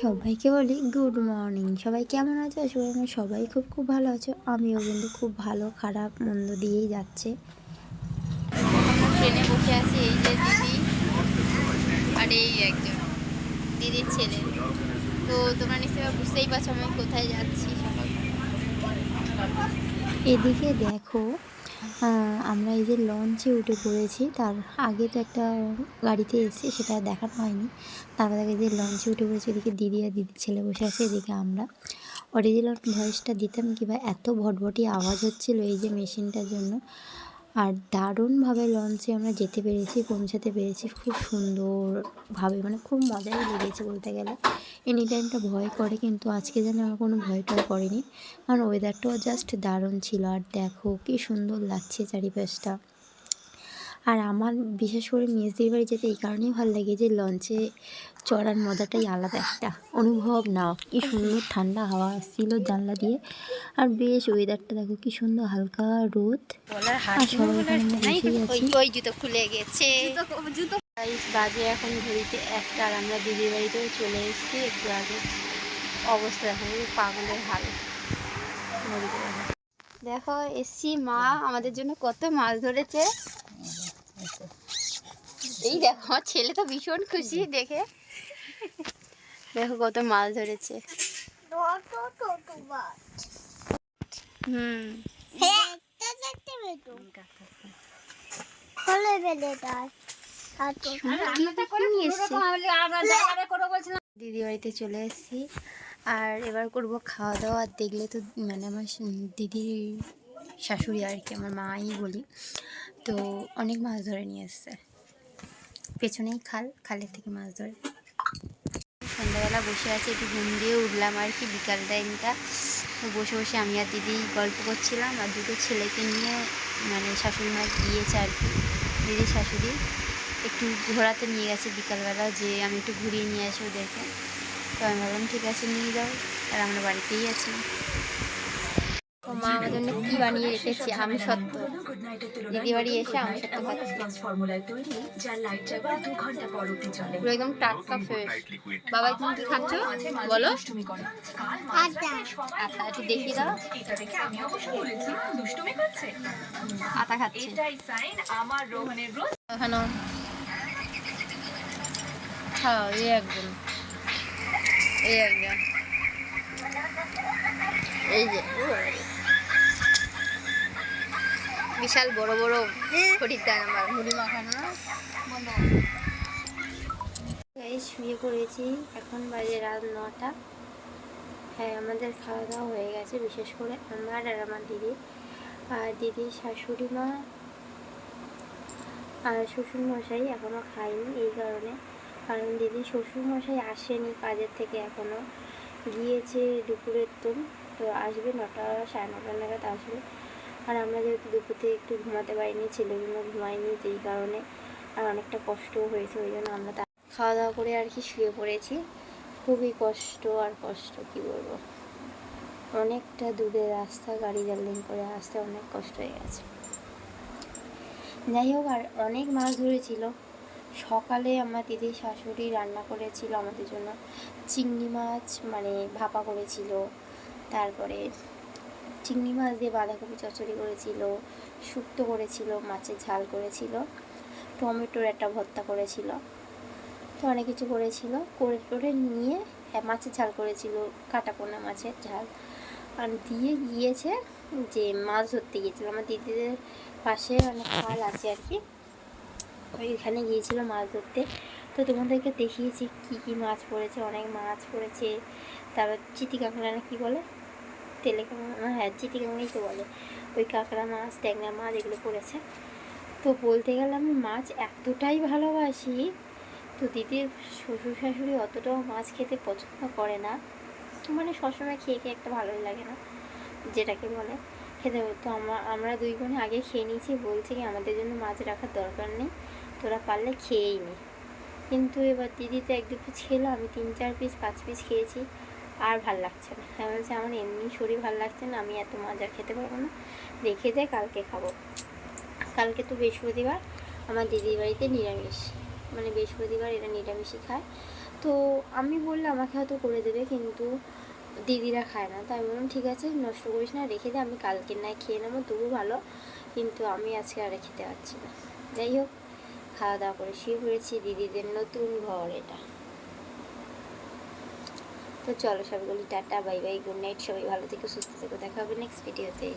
সবাইকে বলি good morning. সবাই কেমন আছো? সবাই আমার সবাই খুব খুব ভালো আছো। আমিও কিন্তু খুব ভালো খারাপ মন্দ দিয়েই যাচ্ছে। ট্রেনে বসে আছি এই যে দিদি আর এই একজন দিদির ছেলে। তো তোমরা নিশ্চয়ই বুঝতেই পারছ আমি কোথায় যাচ্ছি সকাল। এদিকে দেখো আমরা এই যে লঞ্চে উঠে পড়েছি, তার আগে তো একটা গাড়িতে এসে সেটা দেখানো হয়নি। তারপর দেখে যে লঞ্চে উঠে পড়েছি এদিকে দিদি আর দিদি ছেলে বসে আছে, এদিকে আমরা। অরিজিনাল ভয়েসটা দিতাম কিংবা এত ভটভটি আওয়াজ হচ্ছিল এই যে মেশিনটার জন্য। আর দারুণভাবে লঞ্চে আমরা যেতে পেরেছি, পৌঁছাতে পেরেছি। খুব সুন্দরভাবে মানে খুব মজাই লেগেছে বলতে গেলে। এনি টাইমটা ভয় করে, কিন্তু আজকে যেন আমার কোনো ভয় টয় করেনি কারণ ওয়েদারটাও জাস্ট দারুণ ছিল। আর দেখো, কি সুন্দর লাগছে চারিপাশটা। আর আমার বিশেষ করে মেজদির বাড়ি যেতে এই কারণেই ভালো লাগে যে লঞ্চে চড়ার মজাটাই আলাদা একটা। অনুভব নাও কি সুন্দর ঠান্ডা হাওয়া আসছিল জানলা দিয়ে। আর বেশ ওয়েদারটা দেখো কি সুন্দর হালকা রোদ। আর সবাই ওই জুতো খুলে গেছে। বাজে এখন ঘড়িতে একটা আর আমরা দিদির বাড়িতেও চলে এসেছি। একটু আগে অবস্থা দেখো পাগলের হাল। দেখো। দেখো এসছি মা আমাদের জন্য কত মাছ ধরেছে। এই দেখো আমার ছেলে তো ভীষণ খুশি দেখে। দেখো কত মাছ ধরেছে। হুম। দিদি বাড়িতে চলে এসেছি। আর এবার করব খাওয়া দাওয়া দেখলে তো মানে আমার দিদির শাশুড়ি আর কি, আমার মাই বলি। তো অনেক মাছ ধরে নিয়ে এসছে। পেছনেই খাল, খালের থেকে মাছ ধরে। সন্ধ্যাবেলা বসে আছে, একটু ঘুম দিয়ে উঠলাম আর কি, বিকাল টাইমটা। তো বসে বসে আমি আর দিদি গল্প করছিলাম আর দুটো ছেলেকে নিয়ে মানে শাশুড়ি মা গিয়েছে আর কি দিদি শাশুড়ি। একটু ঘোরাতে নিয়ে গেছে বিকালবেলা, যে আমি একটু ঘুরিয়ে নিয়ে আসি ওদেরকে। তো আমি ভাবলাম, ঠিক আছে, নিয়ে যাও। আর আমরা বাড়িতেই আছি। ও মা আমার জন্য কি বানিয়ে রেখেছি? আমি সত্য। দিদি বাড়ি এসে আমি সত্য খাচ্ছি পর একদম টাটকা ফ্রেশ বাবা তুমি কি খাচ্ছ? বলো। আচ্ছা একটু দাও। দেখে খাচ্ছি। ওখানে খাও এই একজন। এই একজন। এই যে। বিশাল বড় বড় খরিদ্দার আমার মুড়ি মাখানো। শুয়ে পড়েছি। এখন বাজে রাত নটা। হ্যাঁ আমাদের খাওয়া দাওয়া হয়ে গেছে বিশেষ করে আমার আর আমার দিদি। আর দিদির শাশুড়ি মা আর শ্বশুরমশাই এখনও খায়নি এই কারণে। কারণ দিদি শ্বশুরমশাই আসেনি কাজের থেকে এখনও গিয়েছে দুপুরের তুম তো আসবে নটা সাড়ে নটা নাগাদ আসবে। আর আমরা যেহেতু দুপুর থেকে একটু ঘুমাতে পারিনি, ছেলেগুলো ঘুমায়নি যেই কারণে আর অনেকটা কষ্টও হয়েছে, ওই জন্য আমরা খাওয়া দাওয়া করে আর কি শুয়ে পড়েছি। খুবই কষ্ট আর কষ্ট, কি বলব? অনেকটা দূরের রাস্তা, গাড়ি জার্লিং করে আসতে অনেক কষ্ট হয়ে গেছে। যাই হোক, আর অনেক মাছ ধরেছিল। সকালে আমার দিদি শাশুড়ি রান্না করেছিল আমাদের জন্য। চিংড়ি মাছ মানে ভাপা করেছিল। তারপরে চিংড়ি মাছ দিয়ে বাঁধাকপি চচ্চড়ি করেছিল, শুক্তো করেছিল, মাছের ঝাল করেছিল, টমেটোর একটা ভর্তা করেছিল। তো অনেক কিছু করেছিল, করে টোরে নিয়ে হ্যাঁ মাছের ঝাল করেছিল কাটা পোনা মাছের ঝাল। আর দিয়ে গিয়েছে যে মাছ ধরতে গিয়েছিল, আমার দিদিদের পাশে অনেক খাল আছে আর কি। ওইখানে গিয়েছিল মাছ ধরতে। তো তোমাদেরকে দেখিয়েছি কী কী মাছ পড়েছে, অনেক মাছ পড়েছে। তারপর চিতি কাঁকড়া না কী বলে? তেলে কাঁকড়া হ্যাঁ চিতি কাঁকড়াই তো বলে। ওই কাঁকড়া মাছ, ট্যাংরা মাছ এগুলো পড়েছে। তো বলতে গেলে আমি মাছ এতটাই ভালোবাসি, তো দিদির শ্বশুর শাশুড়ি অতটাও মাছ খেতে পছন্দ করে না। মানে সবসময় খেয়ে খেয়ে একটা ভালোই লাগে না, যেটাকে বলে। খেতে তো আমরা দুই বোনে আগে খেয়ে নিয়েছি, বলছে কি, আমাদের জন্য মাছ রাখার দরকার নেই, তোরা পারলে খেয়েই নি। কিন্তু এবার দিদি তো এক দু পিস খেলো আমি তিন চার পিস পাঁচ পিস খেয়েছি। আর ভালো লাগছে না। আমি বলছি, আমার এমনি শরীর ভালো লাগছে না, আমি এত আর খেতে পারব না। রেখে যাই, কালকে খাব। কালকে তো বৃহস্পতিবার, আমার দিদির বাড়িতে নিরামিষ। মানে বৃহস্পতিবার এরা নিরামিষই খায়। তো আমি বললে আমাকে হয়তো করে দেবে, কিন্তু দিদিরা খায় না। তাই বললাম, ঠিক আছে, নষ্ট করিস না, রেখে দে, আমি কালকে নাই খেয়ে নেব তবু ভালো, কিন্তু আমি আজকে আর খেতে পারছি না। যাই হোক, খাওয়া দাওয়া করে শুয়ে পড়েছি, দিদিদের নতুন ঘর এটা। তো চলো সবগুলি tata, bye bye, good night, সবাই ভালো থেকে, সুস্থ থেকো, দেখা হবে নেক্সট ভিডিওতে